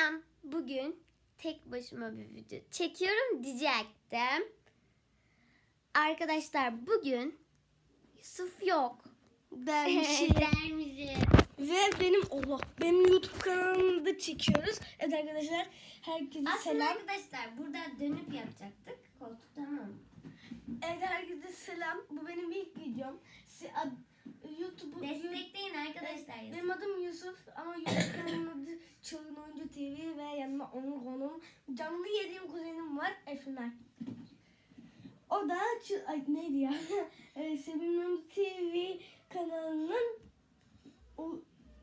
Selam. Bugün tek başıma bir video çekiyorum diyecektim. Arkadaşlar bugün Yusuf yok. dermişim. Dermişim. Ve benim Allah benim YouTube kanalımda çekiyoruz. Evet arkadaşlar herkese Aslında selam. arkadaşlar burada dönüp yapacaktık. Koltuk tamam? Evet herkese selam. Bu benim ilk videom. Si- ad- YouTube'u Destekleyin arkadaşlar. Yusuf. benim adım Yusuf ama YouTube kanalımın adı Çılgın Oyuncu TV ve yanıma canlı yediğim kuzenim var Efenay. O da ay, neydi ya? e, Sevimli Oyuncu TV kanalının o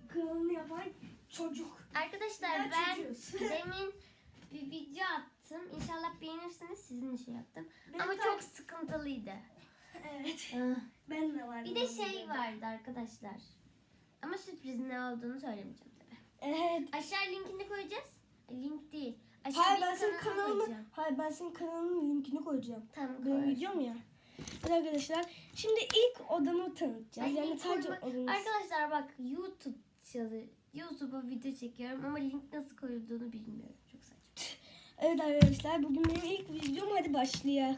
kanalını yapan çocuk. Arkadaşlar Ben ben çocuğuz. demin bir video attım. İnşallah beğenirsiniz. Sizin için yaptım. Ben Ama de- çok sıkıntılıydı. Evet. Ah. Ben de var. Bir de şey vardı arkadaşlar. Ama sürpriz ne olduğunu söylemeyeceğim tabii. Evet. Aşağı linkini koyacağız. Link değil. Aşağı Hayır ben senin kanalını, koyacağım. hayır ben senin kanalının linkini koyacağım. Tamam Benim videom ya. Evet arkadaşlar şimdi ilk odamı tanıtacağız. Ay, yani link sadece odamız. Arkadaşlar bak YouTube YouTube'a video çekiyorum ama link nasıl koyulduğunu bilmiyorum. Çok saçma. Evet arkadaşlar bugün benim ilk videom hadi başlayalım.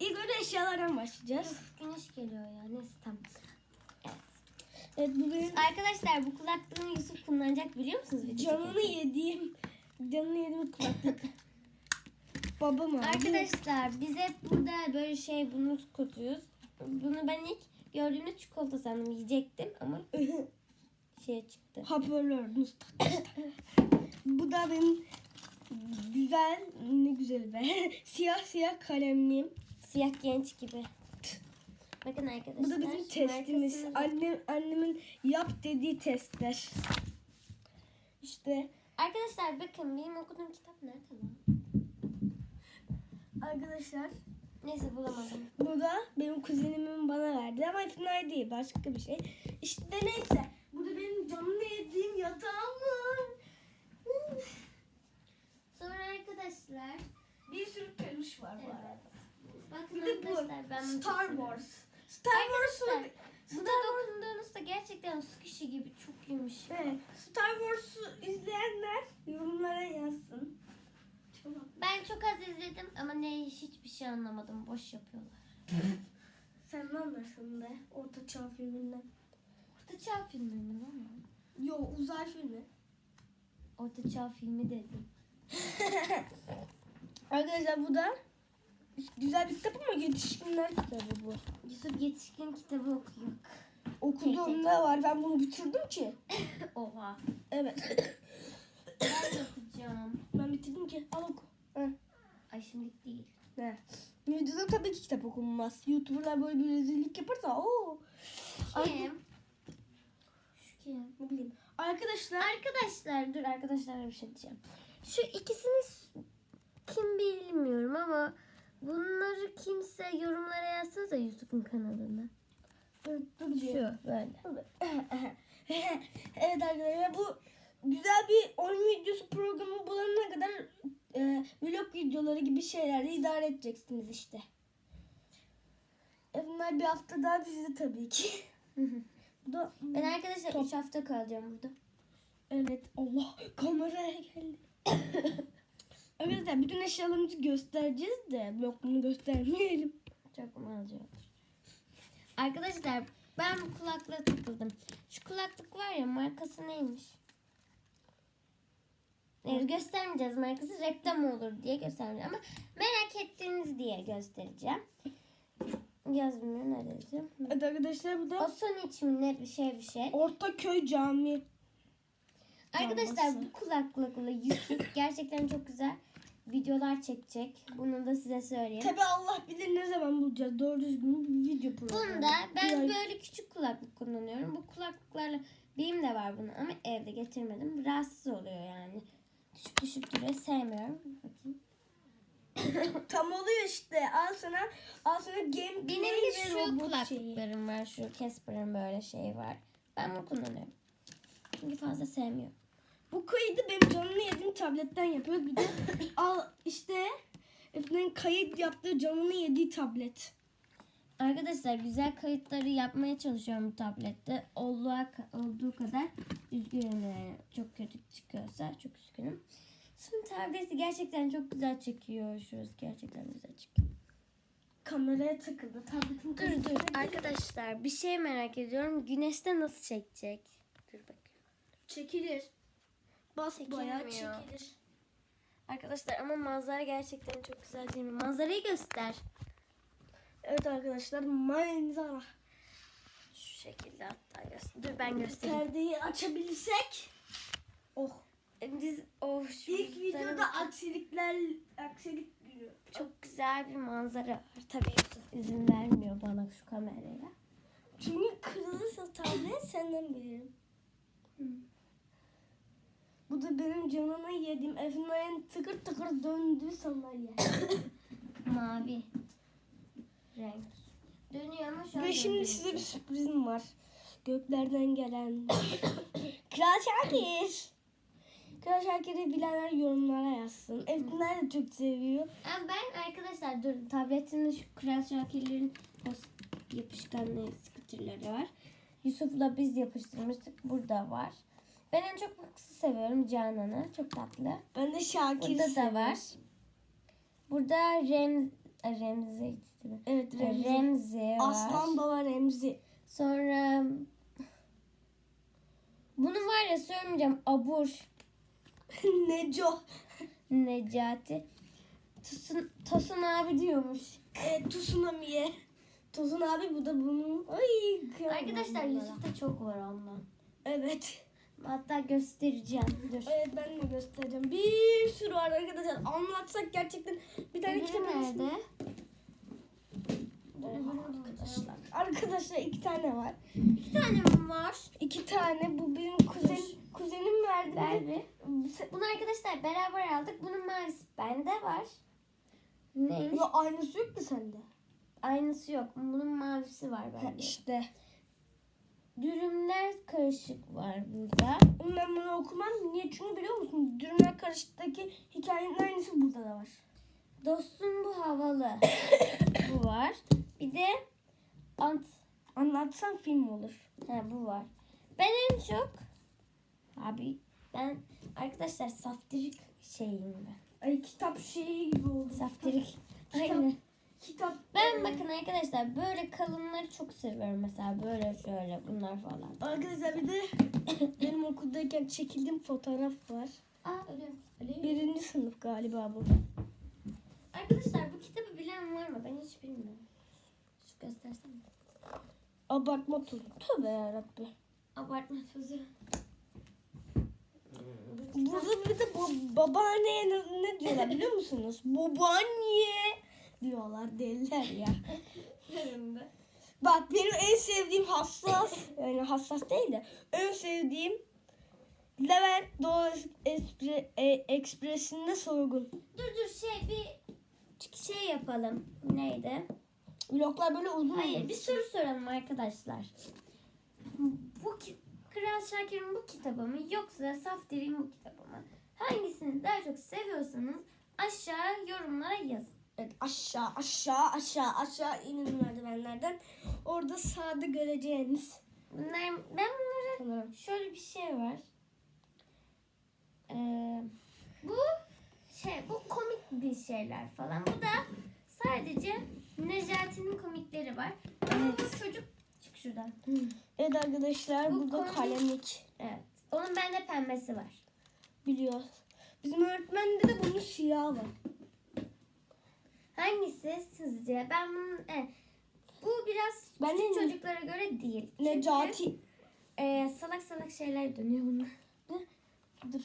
İlk önce eşyalardan başlayacağız. Of, güneş geliyor ya. Neyse tamam. Evet. Evet bu benim Arkadaşlar bu kulaklığını Yusuf kullanacak biliyor musunuz? video canını çekerken? yediğim canını yediğim kulaklık. Babam aldı. Arkadaşlar biz hep burada böyle şey bunu kutuyoruz. Bunu ben ilk gördüğümde çikolata sandım yiyecektim ama şey çıktı. Hoparlör. bu da benim güzel ne güzel be. siyah siyah kalemliğim. Siyah genç gibi. Bakın arkadaşlar. Bu da bizim testimiz. Annem annemin yap dediği testler. İşte Arkadaşlar bakın benim okuduğum kitap nerede lan? arkadaşlar Neyse bulamadım. bu da benim kuzenimin bana verdi ama final değil başka bir şey. İşte neyse. Burada benim canlı yediğim yatağım var. Sonra arkadaşlar. Bir sürü peluş var bu arada. Bakın Bir de bu arkadaşlar ben bunu Star seviyorum. Wars. Star Wars'u Arkadaşlar bu da dokunduğunuzda gerçekten su kişi gibi çok yumuşak. Evet. Star Wars'u izleyenler yorumlara yazsın. Tamam. Ben çok az izledim ama ne hiçbir şey anlamadım. Boş yapıyorlar. Sen ne anlarsın be? Orta Çağ filminden. Orta Çağ filmi mi lan? o? Yo uzay filmi. Orta Çağ filmi dedim. Arkadaşlar bu da güzel bir kitap ama yetişkinler kitabı bu. Yusuf yetişkin kitabı okuyor. Okuduğum ne var? Ben bunu bitirdim ki. Oha. Evet. Ben de okuyacağım. ben bitirdim ki. Al oku. Ay şimdilik değil. Ne? Videoda tabii ki kitap okunmaz. Youtuberlar böyle bir rezillik yaparsa o. Kim? Şu kim? Ne bileyim. Arkadaşlar Arkadaşlar dur arkadaşlara bir şey diyeceğim. Şu ikisini kim bilmiyorum ama bunları kimse yorumlara yazsa da Yusuf'un kanalına. dur, dur bir. Şu böyle. evet arkadaşlar bu güzel bir oyun videosu programı bulana kadar e, vlog videoları gibi şeylerle idare edeceksiniz işte. E, bunlar bir hafta daha bizde tabii ki. Bu da Ben arkadaşlar Top. 3 hafta kalacağım burada. evet Allah kameraya geldi. Arkadaşlar bütün eşyalarımızı göstereceğiz de blokunu göstermeyelim. Çok mu alacağım? Arkadaşlar ben bu kulaklığa takıldım. Şu kulaklık var ya markası neymiş? Evet, göstermeyeceğiz markası reklam olur diye göstermeyeceğim ama merak ettiğiniz diye göstereceğim. Yazmıyor ne dedim? Evet arkadaşlar bu da O son için ne bir şey bir şey. Ortaköy Camii. Arkadaşlar bu kulaklıkla Yusuf gerçekten çok güzel videolar çekecek. Bunu da size söyleyeyim. Tabi Allah bilir ne zaman bulacağız doğru düzgün bir video programı. Bunda ben Bir ay- böyle küçük kulaklık kullanıyorum. Bu kulaklıklarla benim de var bunun ama evde getirmedim. Rahatsız oluyor yani. Düşük düşük duruyor. Sevmiyorum. Bakayım. Tam oluyor işte. Al sana al sana game Benim ve şu robot şeyi. kulaklıklarım var. Şu Casper'ın böyle şeyi var. Ben bunu kullanıyorum. Çünkü fazla sevmiyorum. Bu kaydı benim canını yediğim tabletten yapıyoruz. Bir de al işte Efe'nin kayıt yaptığı canını yediği tablet. Arkadaşlar güzel kayıtları yapmaya çalışıyorum bu tablette. Olduğu, olduğu kadar üzgünüm yani. Çok kötü çıkıyorsa çok üzgünüm. Yusuf'un tableti gerçekten çok güzel çekiyor. Şurası gerçekten güzel çekiyor. Kameraya takıldı. Tabletim Dur dur arkadaşlar bir şey merak ediyorum. Güneşte nasıl çekecek? Dur bakayım. Çekilir. Bas bayağı çekilir. Arkadaşlar ama manzara gerçekten çok güzel değil mi? Manzarayı göster. Evet arkadaşlar manzara. Şu şekilde hatta göster. Dur ben göstereyim. Perdeyi açabilirsek. Oh. E, Biz oh şu İlk videoda tarafa- aksilikler aksilik günü. çok güzel bir manzara var. Tabii izin vermiyor bana şu kameraya. Çünkü kırılırsa tablet senden bilirim. Bu da benim canımı yediğim Efna'nın tıkır tıkır döndüğü sandalye. Mavi renk. Dönüyor ama şu an Ve şimdi dönmüyor. size bir sürprizim var. Göklerden gelen. Kral Şakir. Kral Şakir'i bilenler yorumlara yazsın. Efna de çok seviyor. Ha, ben arkadaşlar dur tabletimde şu Kral Şakirlerin yapışkanlı stickerları var. Yusuf'la biz yapıştırmıştık. Burada var. Ben en çok bu kızı seviyorum Canan'ı. Çok tatlı. Ben de Şakir'i Burada da seviyorum. var. Burada Rem Remzi? Evet Remzi. Remzi var. Aslan Baba Remzi. Sonra bunu var ya söylemeyeceğim. Abur Neco. Necati. Tosun, Tosun abi diyormuş. Evet Tsunami'ye. Tosun abi bu da bunun. Ay Arkadaşlar. Yusuf'ta çok var ondan. Evet. Hatta göstereceğim. Dur. Evet ben de göstereceğim. Bir sürü var arkadaşlar. Anlatsak gerçekten bir tane kitap nerede? Arkadaşlar. Arkadaşlar iki tane var. İki tane mi var? İki tane. Bu benim kuzen, kuzenim verdi. Ver Bir bir. de- Bunu arkadaşlar beraber aldık. Bunun mavisi bende var. Neymiş? Ya aynısı yok ki sende. Aynısı yok. Bunun mavisi var Ha, bende. işte. Dürümler karışık var burada. Ben bunu okumam. Niye? Çünkü biliyor musun? Dürümler Karışık'taki hikayenin aynısı burada da var. Dostum bu havalı. bu var. Bir de ant Anlatsan film olur. ha, bu var. Ben en çok abi ben arkadaşlar saftirik şeyim ben. Ay kitap şeyi gibi oldu. Saftirik. Kitap- Aynen. Kitap. Ben bakın arkadaşlar böyle kalınları çok seviyorum mesela böyle şöyle bunlar falan. Arkadaşlar bir de benim okuldayken çekildiğim fotoğraf var. Aa ölüyorum. Birinci sınıf galiba bu. Arkadaşlar bu kitabı bilen var mı? Ben hiç bilmiyorum. Şu göstersene. Abartma tozu. Tövbe yarabbi. Abartma sözü. Burada bir de ba- babaanneye ne, ne diyorlar biliyor musunuz? Babaanne diyorlar deliler ya. Bak benim en sevdiğim hassas, yani hassas değil de en sevdiğim Levent Doğu Espre, e, Ekspresi'nde sorgun. Dur dur şey bir şey yapalım. Neydi? Vloglar böyle uzun Hayır olur. bir soru soralım arkadaşlar. Bu Kral Şakir'in bu kitabı mı yoksa Saftir'in bu kitabı mı? Hangisini daha çok seviyorsanız aşağı yorumlara yazın. Evet, aşağı aşağı aşağı aşağı inin merdivenlerden. Orada sağda göreceğiniz. Bunlar, ben bunları Sanırım. şöyle bir şey var. Ee, bu şey bu komik bir şeyler falan. Bu da sadece Necati'nin komikleri var. Ama bu çocuk çık şuradan. Evet arkadaşlar Bu burada komik. kalemlik Evet. Onun bende pembesi var. biliyor. Bizim öğretmende de bunun siyahı var. Hangisi sizce? Ben bunun e, bu biraz Ben küçük de- çocuklara göre değil. Çünkü, Necati. e, salak salak şeyler dönüyor bunlar. Dur.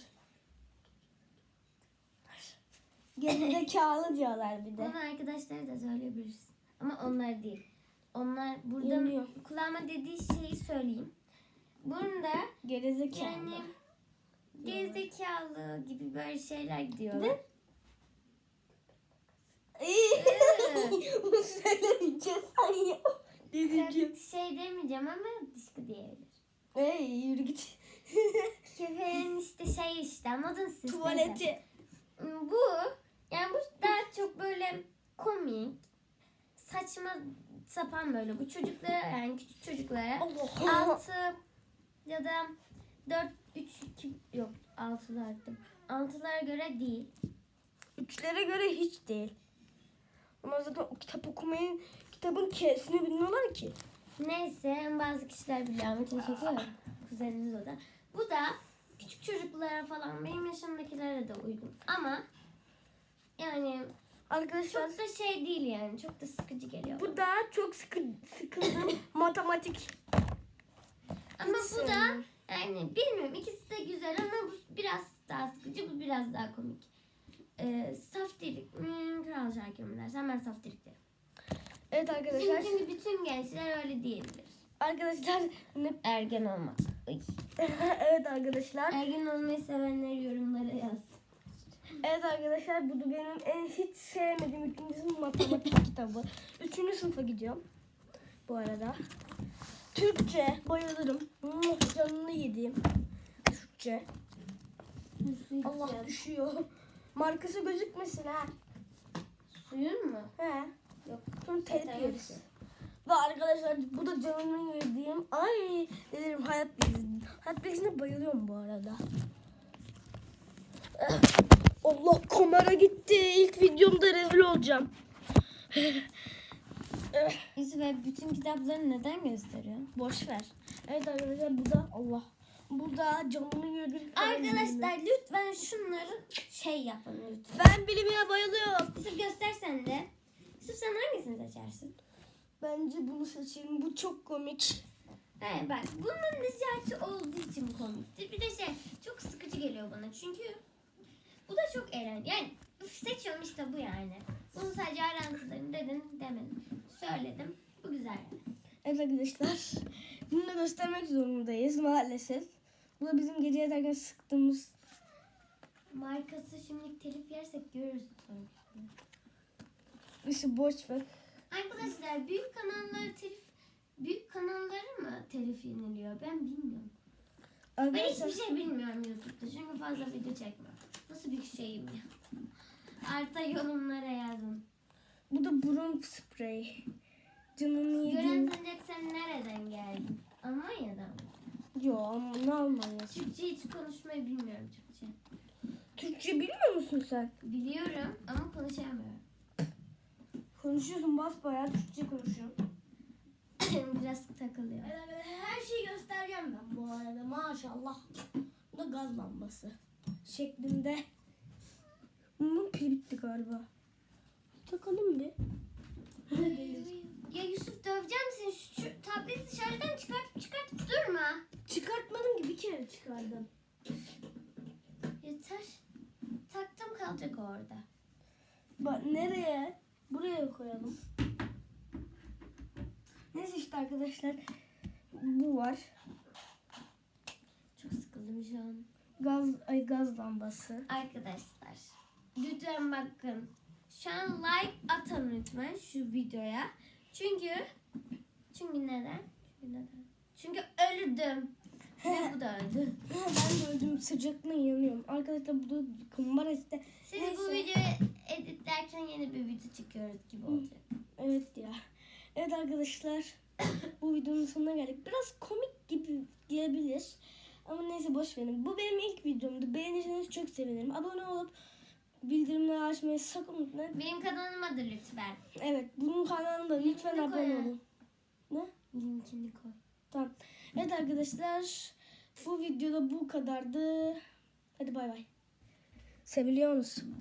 Gerizekalı diyorlar bir de. Bunu arkadaşlara da söyleyebiliriz. Ama onlar değil. Onlar burada Yanıyor. kulağıma dediği şeyi söyleyeyim. Bunda Gerizekalı. yani gerizekalı gibi böyle şeyler diyorlar. De? Bunu söylemeyeceğiz. Ay ya. Dedeciğim. şey demeyeceğim ama dışkı diyebilir. Ey yürü git. Köpeğin işte şey işte anladın siz. Tuvaleti. Bu yani bu daha çok böyle komik saçma sapan böyle bu çocuklara yani küçük çocuklara Allah. 6 ya da 4 3 2 yok 6 artık Altılara göre değil. Üçlere göre hiç değil. Ama zaten o kitap okumayı, kitabın kesini bilmiyorlar ki. Neyse bazı kişiler biliyor ama teşekkür Kuzeniniz o da. Bu da küçük çocuklara falan benim yaşımdakilere de uygun. Ama yani Arkadaşlar çok da şey değil yani. Çok da sıkıcı geliyor. bu da çok sıkı, sıkıldım. Matematik. ama hiç bu da sevmiyorum. yani bilmiyorum ikisi de güzel ama bu biraz daha sıkıcı bu biraz daha komik. Ee, mi dersen ben saftirik derim. Evet arkadaşlar. çünkü bütün gençler öyle değildir. Arkadaşlar ne? Ergen olmaz. Ay. evet arkadaşlar. Ergen olmayı sevenler yorumlara yaz. Evet arkadaşlar bu da benim en hiç sevmediğim üçüncü sınıf matematik kitabı. Üçüncü sınıfa gidiyorum. Bu arada. Türkçe bayılırım. Canını yediğim. Türkçe. Allah düşüyor. Markası gözükmesin ha. Suyun mu? He. Yok. Sonra telif Zaten yeriz. Ve arkadaşlar bu da canını yediğim. Ay dedim hayat bilgisi. Hayat bilgisine bayılıyorum bu arada. Allah kamera gitti. İlk videomda rezil olacağım. Yusuf ve bütün kitapları neden gösteriyor? Boş ver. Evet arkadaşlar bu da Allah. Bu da canını yediğim. Arkadaşlar lütfen şunları şey yapın lütfen. Ben bilimine bayılıyorum. Yusuf göstersen de. Yusuf sen hangisini seçersin? Bence bunu seçeyim. Bu çok komik. He bak bunun Necati olduğu için komiktir. Bir de şey çok sıkıcı geliyor bana çünkü bu da çok eğlenceli. Yani üf, seçiyorum işte bu yani. Bunu sadece ayrıntılarını dedin demedim. Söyledim. Bu güzel. Evet arkadaşlar. Bunu da göstermek zorundayız maalesef. Bu da bizim gece yatarken sıktığımız Markası şimdi telif yersek görürüz işi boş ver. Arkadaşlar büyük kanalları telif büyük kanalları mı telif yeniliyor? Ben bilmiyorum. Ben Arkadaşlar hiçbir şey bilmiyorum YouTube'da çünkü fazla video çekmiyorum. Nasıl bir şeyim ya? Arta yorumlara yazın. bu da burun spreyi. Canını Gören yediğim. sanacak sen nereden geldin? Almanya'dan mı? Yo ama ne Almanya'sı? Türkçe hiç konuşmayı bilmiyorum Türkçe. Türkçe bilmiyor musun sen? Biliyorum ama konuşamıyorum. Konuşuyorsun basbayağı Türkçe konuşuyorsun. Biraz takılıyor. Her şeyi göstereceğim ben bu arada maşallah. Bu da gaz lambası şeklinde. Bunun pili bitti galiba. Takalım bir. Ya Yusuf döveceğim seni. Şu, şu tableti dışarıdan çıkart çıkart durma. Çıkartmadım ki bir kere çıkardım. Yeter. Taktım kalacak orada. Bak nereye? Buraya koyalım. Neyse işte arkadaşlar. Bu var. Çok sıkıldım şu an. Gaz ay gaz lambası. Arkadaşlar lütfen bakın. Şu an like atın lütfen şu videoya. Çünkü çünkü neden? Çünkü neden? Çünkü öldüm. Ve bu da öldü. ben de öldüm sıcakla yanıyorum. Arkadaşlar bu da kumbara işte. Siz Neyse. bu videoyu editlerken yeni bir video çıkıyoruz gibi olacak. Evet ya. Evet arkadaşlar. bu videonun sonuna geldik. Biraz komik gibi diyebilir. Ama neyse boş verin. Bu benim ilk videomdu. Beğenirseniz çok sevinirim. Abone olup bildirimleri açmayı sakın unutmayın. Benim kanalıma da lütfen. Evet bunun kanalında lütfen Linkini abone koy. olun. Ne? Linkini koy. Tamam. Evet arkadaşlar. Bu videoda bu kadardı. Hadi bay bay. Seviliyor musun?